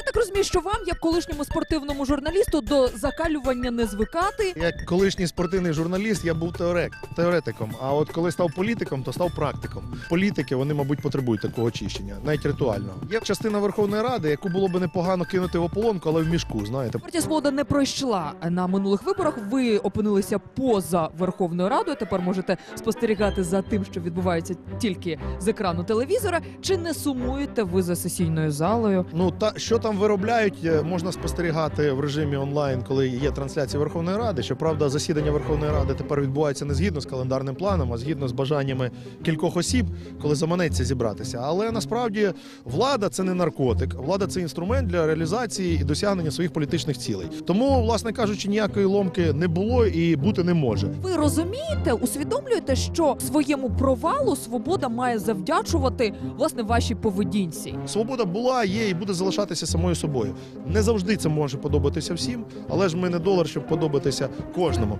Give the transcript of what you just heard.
Я так розумію, що вам, як колишньому спортивному журналісту, до закалювання не звикати. Як колишній спортивний журналіст, я був теорек, теоретиком. А от коли став політиком, то став практиком. Політики вони, мабуть, потребують такого очищення, навіть ритуального. Є частина Верховної Ради, яку було би непогано кинути в ополонку, але в мішку. Знаєте, Партія Свобода не пройшла на минулих виборах. Ви опинилися поза Верховною Радою. Тепер можете спостерігати за тим, що відбувається тільки з екрану телевізора. Чи не сумуєте ви за сесійною залою? ну та що там виробляють, е, можна спостерігати в режимі онлайн, коли є трансляція Верховної Ради. Щоправда, засідання Верховної Ради тепер відбувається не згідно з календарним планом, а згідно з бажаннями кількох осіб, коли заманеться зібратися. Але насправді влада це не наркотик, влада це інструмент для реалізації і досягнення своїх політичних цілей. Тому, власне кажучи, ніякої ломки не було і бути не може. Ви розумієте, усвідомлюєте, що своєму провалу свобода має завдячувати власне вашій поведінці. Свобода була, є і буде залишатися самою собою. Не завжди це може подобатися всім, але ж ми не долар, щоб подобатися кожному.